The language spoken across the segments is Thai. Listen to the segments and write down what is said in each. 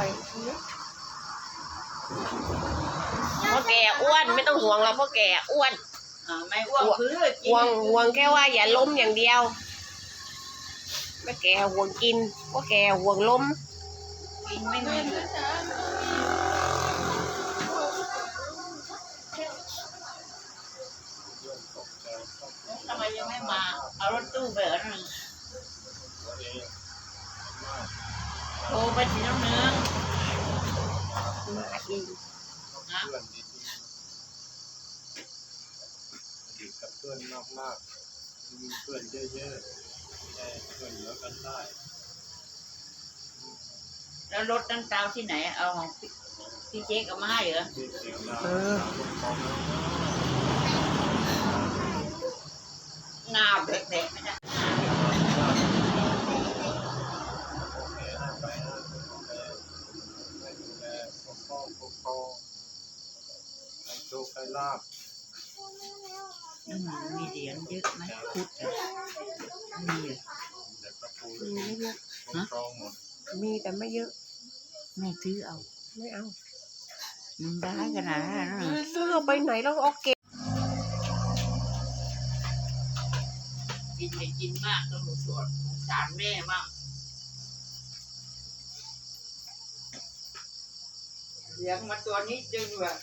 ไปเพราะแกอ้วนไม่ต้องห่วงเราเพราะแกอ้วนอ่าไม่อ้วกพื้นกินห่วงห่วงแค่ว่าอย่าล้มอย่างเดียวไม่แกห่วงกินเพราะแกห่วงล้มกินไม่มีเหลือทำไมยังไม่มาเอารถตู้ไปเหรอหนึ่งโทรไปสีน้ำเนื้อง มาอีก นะ เพื่อนดีๆอยู่กับ เพื่อนมากๆมีเพื่อนเยอะๆได้เพื่อนเหลือกันได้แล้วรถตั้งเตาที่ไหน เอาของพี่พี่เจ๊กเอามาให้เหรอที่เสียงดังเออตามคนมองหน้าเบะๆไม่ได้โอเคให้ไปนะให้ดูแลปกป้องปกครองให้โชคให้ลาบ อืมมีเหรียญเยอะไหมพุทธอะมีเหรอเด็กกระปูมีไม่เยอะปกครองหมดมีแต่ไม่เยอะ ไม่ซื้อเอา ไม่เอามันได้ขนาดนั้นเหรอซื้อเอาไปไหนแล้วเอาเก็บกินไม่กินมากต้องสวดสงสารแม่บ้างเลี้ยงมาตัวนี้จึงแบบ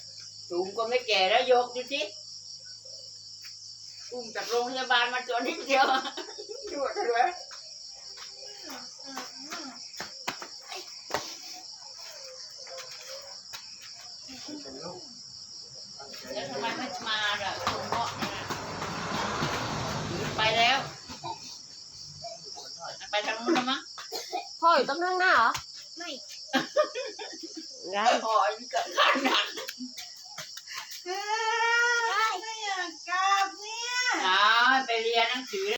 สูงก็ไม่แก่แล้วยกดูสิ อุ้มจากโรงพยาบาลมาตัวนิดเดียวดูดเลยเป็นลูกตั้งใจแล้วทำไมไม่มาล่ะตรงเงาะนั่นน่ะไปแล้ว ไปทางนู้นแล้วมั้งพ่ออยู่ตรงข้างหน้าเหรอ ไม่งั้นพอกับขันหนัก ไม่